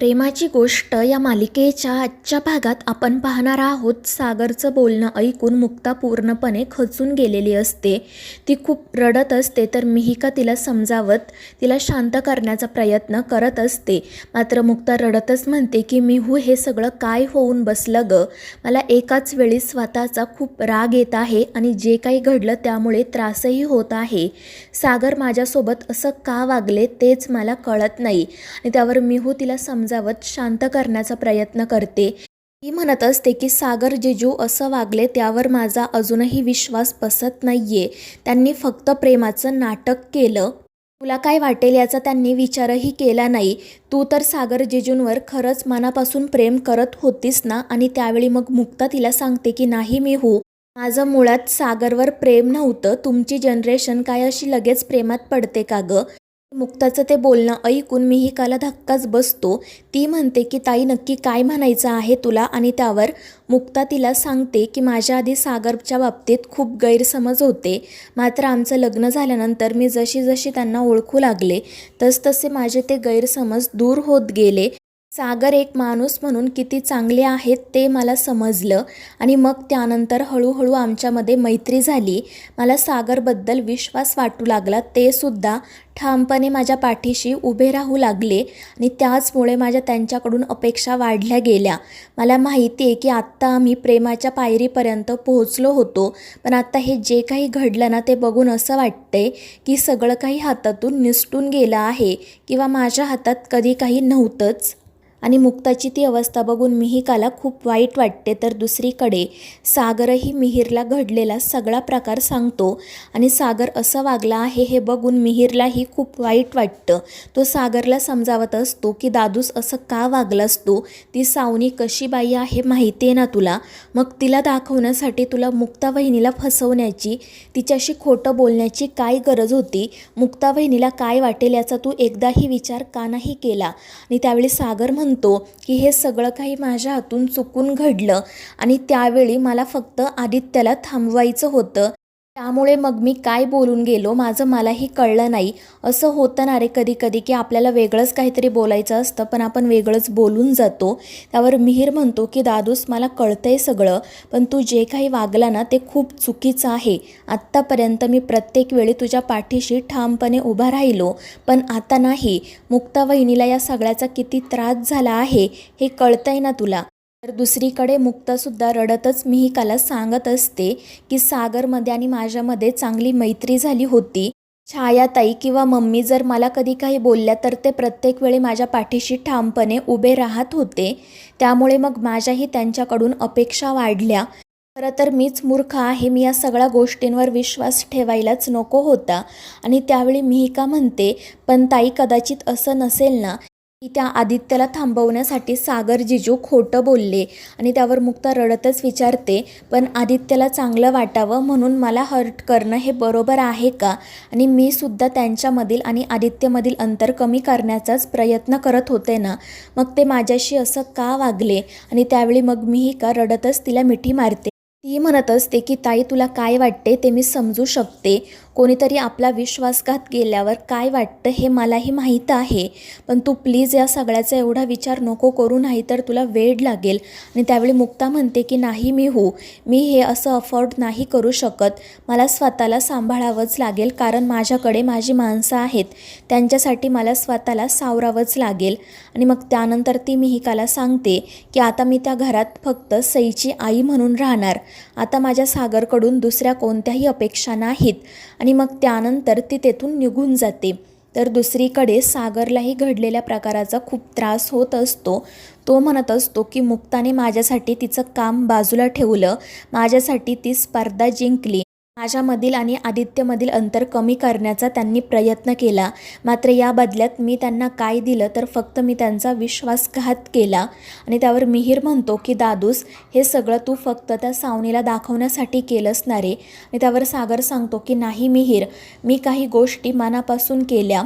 प्रेमाची गोष्ट या मालिकेच्या आजच्या भागात आपण पाहणार आहोत. सागरचं बोलणं ऐकून मुक्ता पूर्णपणे खचून गेलेली असते. ती खूप रडत असते तर मिहिका तिला समजावत तिला शांत करण्याचा प्रयत्न करत असते. मात्र मुक्ता रडतच म्हणते की मिहू हे सगळं काय होऊन बसलं ग? मला एकाच वेळी स्वतःचा खूप राग येत आहे आणि जे काही घडलं त्यामुळे त्रासही होत आहे. सागर माझ्यासोबत असं का वागले तेच मला कळत नाही. आणि त्यावर मिहू तिला समजावत शांत करण्याचा प्रयत्न करते. ती म्हणत असते की सागर जेजू असं वागले त्यावर माझा अजूनही विश्वास बसत नाहीये. त्यांनी फक्त प्रेमाचं नाटक केलं. तुला काय वाटेल याचा त्यांनी विचारही केला नाही. तू तर सागर जेजूंवर खरंच मनापासून प्रेम करत होतीस ना? आणि त्यावेळी मग मुक्ता तिला सांगते की नाही मी हो. माझं मुळात सागरवर प्रेम नव्हतं. तुमची जनरेशन काय अशी लगेच प्रेमात पडते का गं? मुक्ताचं ते बोलणं ऐकून मिहिकाला धक्काच बसतो. ती म्हणते की ताई नक्की काय म्हणायचं आहे तुला? आणि त्यावर मुक्ता तिला सांगते की माझ्या आधी सागरच्या बाबतीत खूप गैरसमज होते. मात्र आमचं लग्न झाल्यानंतर मी जशी जशी त्यांना ओळखू लागले तसतसे माझे ते गैरसमज दूर होत गेले. सागर एक माणूस म्हणून किती चांगले आहेत ते मला समजलं आणि मग त्यानंतर हळूहळू आमच्यामध्ये मैत्री झाली. मला सागरबद्दल विश्वास वाटू लागला. ते सुद्धा ठामपणे माझ्या पाठीशी उभे राहू लागले आणि त्याचमुळे माझ्या त्यांच्याकडून अपेक्षा वाढल्या गेल्या. मला माहिती आहे की आत्ता आम्ही प्रेमाच्या पायरीपर्यंत पोहोचलो होतो पण आत्ता हे जे काही घडलं ना ते बघून असं वाटतंय की सगळं काही हातातून निसटून गेलं आहे किंवा माझ्या हातात कधी काही नव्हतंच. आणि मुक्ताची ती अवस्था बघून मिहिकाला खूप वाईट वाटते. तर दुसरीकडे सागरही मिहिरला घडलेला सगळा प्रकार सांगतो. आणि सागर असं वागला आहे हे बघून मिहिरलाही खूप वाईट वाटतं. तो सागरला समजावत असतो की दादूस असं का वागलास तू? ती सावनी कशी बाई आहे माहिती आहे ना तुला? मग तिला दाखवण्यासाठी तुला मुक्ता वहिनीला फसवण्याची तिच्याशी खोटं बोलण्याची काय गरज होती? मुक्ता वहिनीला काय वाटेल याचा तू एकदाही विचार का नाही केला? आणि त्यावेळी सागर म्हणतो की हे सगळं काही माझ्या हातून चुकून घडलं आणि त्यावेळी मला फक्त आदित्याला थांबवायचं होतं. त्यामुळे मग मी काय बोलून गेलो? माझं मलाही कळलं नाही. असं होतं ना रे कधी कधी की आपल्याला वेगळंच काहीतरी बोलायचं असतं पण आपण वेगळंच बोलून जातो. त्यावर मिहीर म्हणतो की दादूस मला कळतंय सगळं पण तू जे काही वागला ना ते खूप चुकीचं आहे. आत्तापर्यंत मी प्रत्येक वेळी तुझ्या पाठीशी ठामपणे उभा राहिलो पण आता नाही. मुक्ता वहिनीला या सगळ्याचा किती त्रास झाला आहे हे कळतंय ना तुला. तर दुसरीकडे मुक्तासुद्धा रडतच मिहिकाला सांगत असते की सागरमध्ये आणि माझ्यामध्ये चांगली मैत्री झाली होती. छायाताई किंवा मम्मी जर मला कधी काही बोलल्या तर ते प्रत्येक वेळी माझ्या पाठीशी ठामपणे उभे राहत होते. त्यामुळे मग माझ्याही त्यांच्याकडून अपेक्षा वाढल्या. खरं तर मीच मूर्ख आहे मी या सगळ्या गोष्टींवर विश्वास ठेवायलाच नको होता. आणि त्यावेळी मिहिका म्हणते पण ताई कदाचित असं नसेल ना की त्या आदित्यला थांबवण्यासाठी सागर जिजू खोटं बोलले आणि त्यावर मुक्ता रडतच विचारते पण आदित्याला चांगलं वाटावं म्हणून मला हर्ट करणं हे बरोबर आहे का? आणि मी सुद्धा त्यांच्यामधील आणि आदित्यमधील अंतर कमी करण्याचाच प्रयत्न करत होते ना? मग ते माझ्याशी असं का वागले? आणि त्यावेळी मग मीही का रडतच तिला मिठी मारते? ती म्हणत असते की ताई तुला काय वाटते ते मी समजू शकते. कोणीतरी आपला विश्वासघात केल्यावर काय वाटतं हे मलाही माहीत आहे. पण तू प्लीज या सगळ्याचा एवढा विचार नको करू नाही तर तुला वेळ लागेल. आणि त्यावेळी मुक्ता म्हणते की नाही मी हो. मी हे असं अफोर्ड नाही करू शकत. मला स्वतःला सांभाळावंच लागेल कारण माझ्याकडे माझी माणसं आहेत. त्यांच्यासाठी मला स्वतःला सावरावंच लागेल. आणि मग त्यानंतर ती मिहिकाला सांगते की आता मी त्या घरात फक्त सईची आई म्हणून राहणार. आता माझ्या सागरकडून दुसऱ्या कोणत्याही अपेक्षा नाहीत आणि मग त्यानंतर ती तेथून निघून जाते. तर दुसरीकडे सागरलाही घडलेल्या प्रकाराचा खूप त्रास होत असतो. तो म्हणत असतो की मुक्ताने माझ्यासाठी तिचं काम बाजूला ठेवलं. माझ्यासाठी ती स्पर्धा जिंकली. माझ्यामधील आणि आदित्यमधील अंतर कमी करण्याचा त्यांनी प्रयत्न केला. मात्र या बदल्यात मी त्यांना काय दिलं तर फक्त मी त्यांचा विश्वासघात केला. आणि त्यावर मिहीर म्हणतो की दादूस हे सगळं तू फक्त त्या सावनीला दाखवण्यासाठी केलंस ना रे? आणि त्यावर सागर सांगतो की नाही मिहीर मी काही गोष्टी मनापासून केल्या.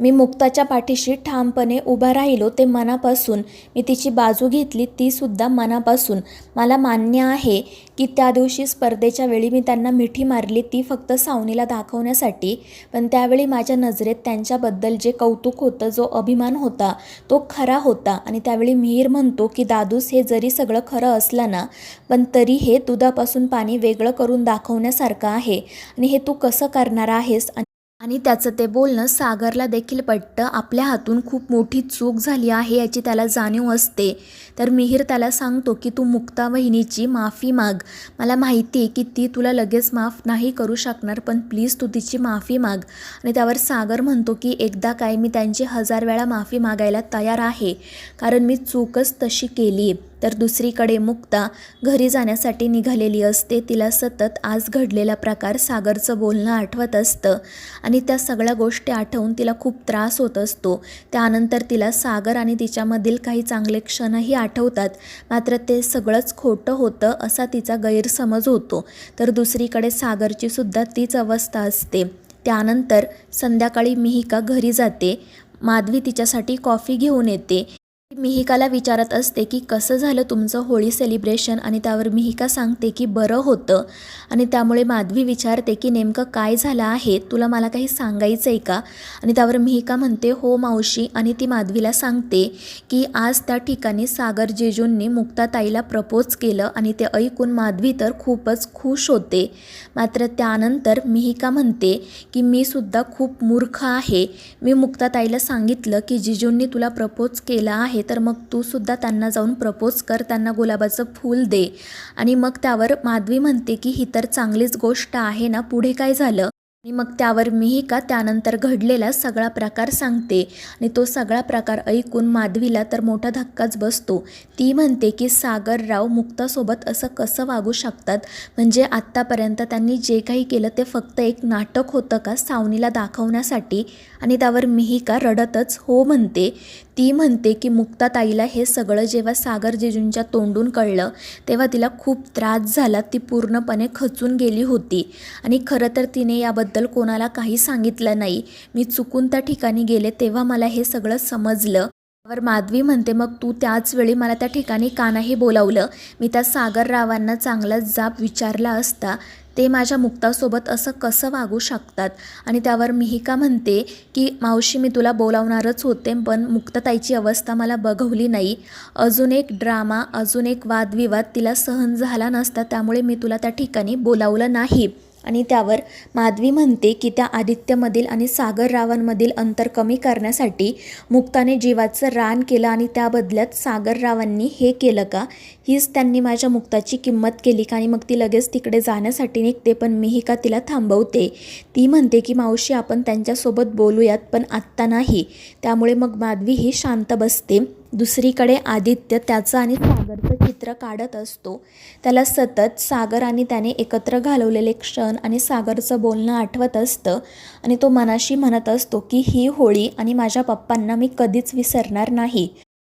मी मुक्ताच्या पाठीशी ठामपणे उभा राहिलो ते मनापासून. मी तिची बाजू घेतली तीसुद्धा मनापासून. मला मान्य आहे की त्या दिवशी स्पर्धेच्या वेळी मी त्यांना मिठी मारली ती फक्त सावनीला दाखवण्यासाठी. पण त्यावेळी माझ्या नजरेत त्यांच्याबद्दल जे कौतुक होतं जो अभिमान होता तो खरा होता. आणि त्यावेळी मिहीर म्हणतो की दादूस हे जरी सगळं खरं असलं ना पण तरी हे दुधापासून पाणी वेगळं करून दाखवण्यासारखं आहे. आणि हे तू कसं करणार आहेस आणि आणि त्याचं ते बोलणं सागरला देखील पटतं. आपल्या हातून खूप मोठी चूक झाली आहे याची त्याला जाणीव असते. तर मिहीर त्याला सांगतो की तू मुक्ता वहिनीची माफी माग. मला माहिती आहे की ती तुला लगेच माफ नाही करू शकणार पण प्लीज तू तिची माफी माग. आणि त्यावर सागर म्हणतो की एकदा काय मी त्यांची हजार वेळा माफी मागायला तयार आहे. कारण मी चूकच तशी केली आहे तर दुसरीकडे मुक्ता घरी जाण्यासाठी निघालेली असते. तिला सतत आज घडलेला प्रकार सागरचं बोलणं आठवत असतं आणि त्या सगळ्या गोष्टी आठवून तिला खूप त्रास होत असतो. त्यानंतर तिला सागर आणि तिच्यामधील काही चांगले क्षणही आठवतात. मात्र ते सगळंच खोटं होतं असा तिचा गैरसमज होतो. तर दुसरीकडे सागरची सुद्धा तीच अवस्था असते. त्यानंतर संध्याकाळी मिहिका घरी जाते. माधवी तिच्यासाठी कॉफी घेऊन येते. मिहिकाला विचारत असते की कसं झालं तुमचं होळी सेलिब्रेशन आणि त्यावर मिहिका सांगते की बरं होतं. आणि त्यामुळे माधवी विचारते की नेमकं काय झालं आहे? तुला मला काही सांगायचं आहे का? आणि त्यावर मिहिका म्हणते हो मावशी. आणि ती माधवीला सांगते की आज त्या ठिकाणी सागर जेजूंनी मुक्ताताईला प्रपोज केलं आणि ते ऐकून माधवी तर खूपच खुश होते. मात्र त्यानंतर मिहिका म्हणते की मी सुद्धा खूप मूर्ख आहे. मी मुक्ताताईला सांगितलं की जिजूंनी तुला प्रपोज केला आहे तर मग तू सुद्धा त्यांना जाऊन प्रपोज कर त्यांना गुलाबाचं फूल दे. आणि मग त्यावर माधवी म्हणते की ही तर चांगलीच गोष्ट आहे ना पुढे काय झालं? आणि मग त्यावर मिहिका त्यानंतर घडलेला सगळा प्रकार सांगते. आणि तो सगळा प्रकार ऐकून माधवीला तर मोठा धक्काच बसतो. ती म्हणते की सागरराव मुक्तासोबत असं कसं वागू शकतात? म्हणजे आत्तापर्यंत त्यांनी जे काही केलं ते फक्त एक नाटक होतं का सावनीला दाखवण्यासाठी? आणि त्यावर मिहिका रडतच हो म्हणते. ती म्हणते की मुक्ताताईला हे सगळं जेव्हा सागर जेजूंच्या तोंडून कळलं तेव्हा तिला खूप त्रास झाला. ती पूर्णपणे खचून गेली होती. आणि खरं तर तिने याबद्दल कोणाला काही सांगितलं नाही. मी चुकून त्या ठिकाणी गेले तेव्हा मला हे सगळं समजलं. त्यावर माधवी म्हणते मग तू त्याच वेळी मला त्या ठिकाणी का नाही बोलावलं? मी त्या सागररावांना चांगलाच जाब विचारला असता ते माझ्या मुक्तासोबत असं कसं वागू शकतात? आणि त्यावर मिहिका म्हणते की मावशी मी तुला बोलावणारच होते पण मुक्तताईची अवस्था मला बघवली नाही. अजून एक ड्रामा अजून एक वादविवाद तिला सहन झाला नसता त्यामुळे मी तुला त्या ठिकाणी बोलावलं नाही. आणि त्यावर माधवी म्हणते की त्या आदित्यमधील आणि सागर रावांमधील अंतर कमी करण्यासाठी मुक्ताने जीवाचं रान केलं आणि त्या बदल्यात सागर रावांनी हे केलं का? हीच त्यांनी माझ्या मुक्ताची किंमत केली का? आणि मग ती लगेच तिकडे जाण्यासाठी निघते पण मीही का तिला थांबवते? ती म्हणते की मावशी आपण त्यांच्यासोबत बोलूयात पण आत्ता नाही. त्यामुळे मग माधवी ही शांत बसते. दुसरीकडे आदित्य त्याचं आणि सागरचं चित्र काढत असतो. त्याला सतत सागर आणि त्याने एकत्र घालवलेले क्षण आणि सागरचं बोलणं आठवत असतं आणि तो मनाशी म्हणत असतो की ही होळी आणि माझ्या पप्पांना मी कधीच विसरणार नाही.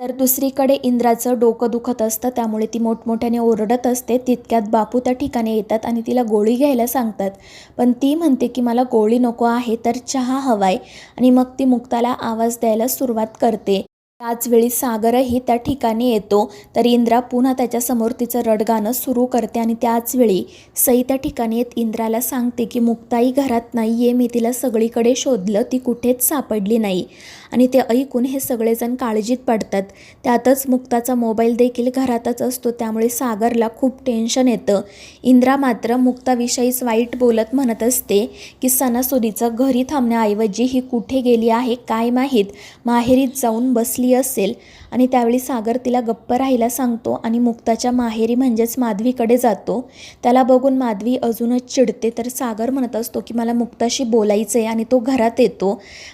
तर दुसरीकडे इंद्राचं डोकं दुखत असतं त्यामुळे ती मोठमोठ्याने ओरडत असते तितक्यात बापू त्या ठिकाणी येतात आणि तिला गोळी घ्यायला सांगतात. पण ती म्हणते की मला गोळी नको आहे तर चहा हवाय आणि मग ती मुक्ताला आवाज द्यायला सुरुवात करते. त्याचवेळी सागरही त्या ठिकाणी येतो तर इंद्रा पुन्हा त्याच्यासमोर तिचं रडगाणं सुरू करते आणि त्याचवेळी सई त्या ठिकाणी येत इंद्राला सांगते की मुक्ताई घरात नाही आहे मी तिला सगळीकडे शोधलं ती कुठेच सापडली नाही. आणि ते ऐकून हे सगळेजण काळजीत पडतात. त्यातच मुक्ताचा मोबाईल देखील घरातच असतो त्यामुळे सागरला खूप टेन्शन येतं. इंद्रा मात्र मुक्ताविषयीच वाईट बोलत म्हणत असते की सणासुदीचं घरी थांबण्याऐवजी ही कुठे गेली आहे काय माहीत? माहेरीत जाऊन बसली असेल आणि त्यावेळी सागर तिला गप्प राहायला सांगतो आणि मुक्ताच्या माहेरी म्हणजेच माधवीकडे जातो. त्याला बघून माधवी अजूनच चिडते. तर सागर म्हणत असतो की मला मुक्ताशी बोलायचं आहे आणि तो घरात येतो.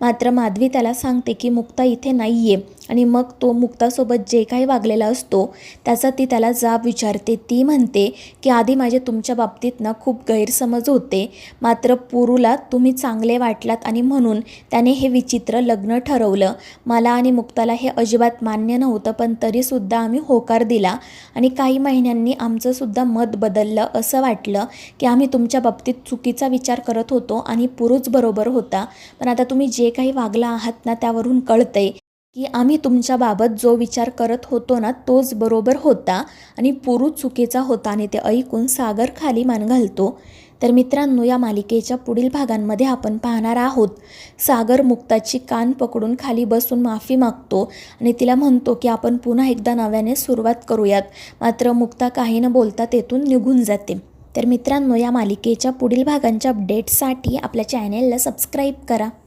मात्र माधवी त्याला सांगते की मुक्ता इथे नाही आहे आणि मग तो मुक्तासोबत जे काही वागलेला असतो त्याचा ती त्याला जाब विचारते. ती म्हणते की आधी माझे तुमच्या बाबतीत ना खूप गैरसमज होते. मात्र पुरूला तुम्ही चांगले वाटलात आणि म्हणून त्याने हे विचित्र लग्न ठरवलं. मला आणि मुक्ताला हे अजिबात मान्य नव्हतं पण तरीसुद्धा आम्ही होकार दिला आणि काही महिन्यांनी आमचंसुद्धा मत बदललं. असं वाटलं की आम्ही तुमच्या बाबतीत चुकीचा विचार करत होतो आणि पुरुष बरोबर होता. पण आता तुम्ही जे काही वागला आहात ना त्यावरून कळतंय की आम्ही तुमच्याबाबत जो विचार करत होतो ना तोच बरोबर होता आणि पुरुष चुकीचा होता आणि ते ऐकून सागर खाली मान घालतो. तर मित्रांनो या मालिकेच्या पुढील भागांमध्ये आपण पाहणार आहोत. सागर मुक्ताची कान पकडून खाली बसून माफी मागतो आणि तिला म्हणतो की आपण पुन्हा एकदा नव्याने सुरुवात करूयात. मात्र मुक्ता काही न बोलता तेथून निघून जाते. तर मित्रांनो या मालिकेच्या पुढील भागांच्या अपडेट्ससाठी आपल्या चॅनेलला सबस्क्राईब करा.